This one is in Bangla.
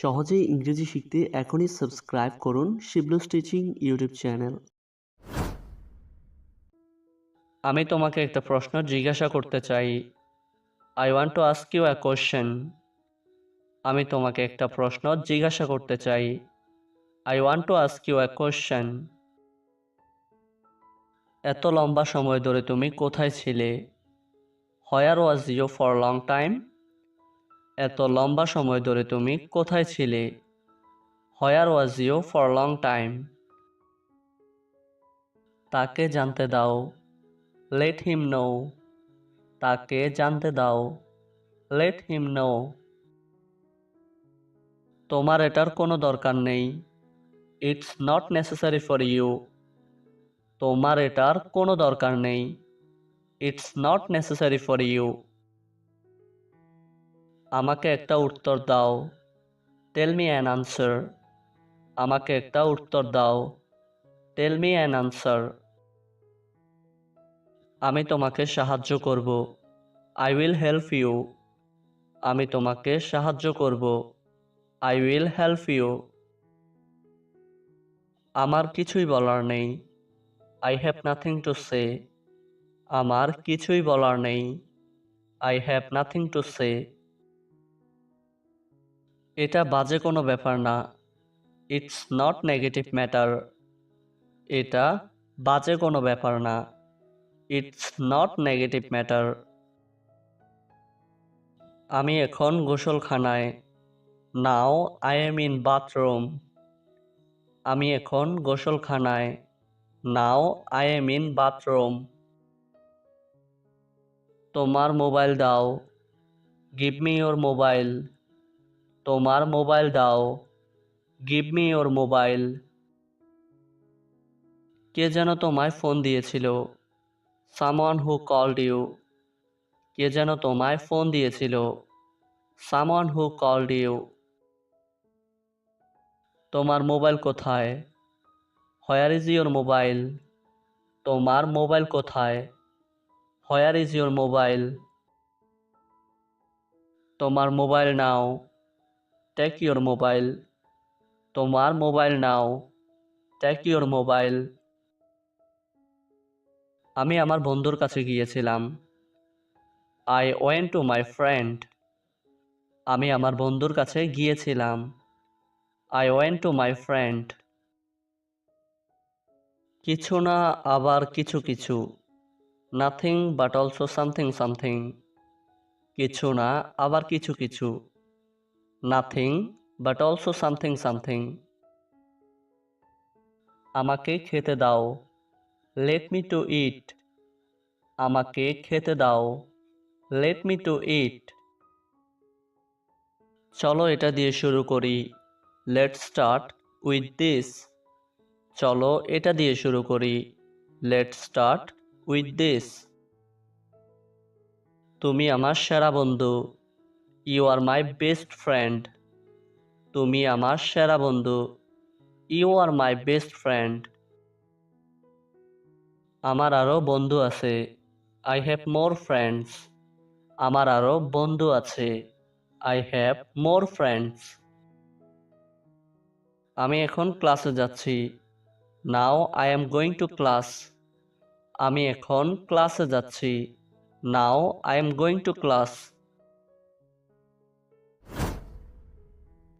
সহজেই ইংরেজি শিখতে এখনই সাবস্ক্রাইব করুন শিবলু স্টিচিং ইউটিউব চ্যানেল। আমি তোমাকে একটা প্রশ্ন জিজ্ঞাসা করতে চাই। I want to ask you a question আমি তোমাকে একটা প্রশ্ন জিজ্ঞাসা করতে চাই। I want to ask you a question এত লম্বা সময় ধরে তুমি কোথায় ছিলে? Where was you for long time এত লম্বা সময় ধরে তুমি কোথায় ছিলে? Where was you for long time তাকে জানতে দাও। লেট হিম নো তাকে জানতে দাও। লেট হিম নো তোমার এটার কোনো দরকার নেই। It's not necessary for you তোমার এটার কোনো দরকার নেই। It's not necessary for you আমাকে একটা উত্তর দাও। টেল মি অ্যান আনসার আমাকে একটা উত্তর দাও। টেল মি অ্যান আনসার আমি তোমাকে সাহায্য করব। আই উইল হেল্প ইউ আমি তোমাকে সাহায্য করব। আই উইল হেল্প ইউ আমার কিছুই বলার নেই। I have nothing to say আমার কিছুই বলার নেই। I have nothing to say এটা বাজে কোনো ব্যাপার না। ইটস নট নেগেটিভ ম্যাটার এটা বাজে কোনো ব্যাপার না। ইটস নট নেগেটিভ ম্যাটার আমি এখন গোসলখানায়। Now I am in bathroom আমি এখন গোসলখানায়। Now I am in bathroom তোমার মোবাইল দাও। গিভ মি ইয়োর মোবাইল তোমার মোবাইল দাও। গিভ মি ইয়োর মোবাইল কে যেন তোমায় ফোন দিয়েছিল? সামওয়ান হু কল্ড ইউ কে যেন তোমায় ফোন দিয়েছিল? সামওয়ান হু কল্ড ইউ তোমার মোবাইল কোথায়? হোয়ার ইজ ইয়োর মোবাইল তোমার মোবাইল কোথায়? হোয়ার ইজ ইয়োর মোবাইল তোমার মোবাইল নাও। টেক ইয়োর মোবাইল তোমার মোবাইল নাও। টেক ইয়োর মোবাইল আমি আমার বন্ধুর কাছে গিয়েছিলাম। I went to my friend আমি আমার বন্ধুর কাছে গিয়েছিলাম। I went to my friend কিছু না, আবার কিছু কিছু। Nothing but also something something কিছু না, আবার কিছু কিছু। Nothing but also something something আমাকে খেতে দাও। লেট মি টু ইট আমাকে খেতে দাও। লেট মি টু ইট চলো এটা দিয়ে শুরু করি। লেট স্টার্ট উইথ দিস চলো এটা দিয়ে শুরু করি। লেট স্টার্ট উইথ দিস তুমি আমার সেরা বন্ধু। You are my best friend তুমি আমার সেরা বন্ধু। You are my best friend আমার আরও বন্ধু আছে। আই হ্যাভ মোর ফ্রেন্ডস আমার আরও বন্ধু আছে। আই হ্যাভ মোর ফ্রেন্ডস আমি এখন ক্লাসে যাচ্ছি। Now I am going to class আমি এখন ক্লাসে যাচ্ছি। Now I am going to class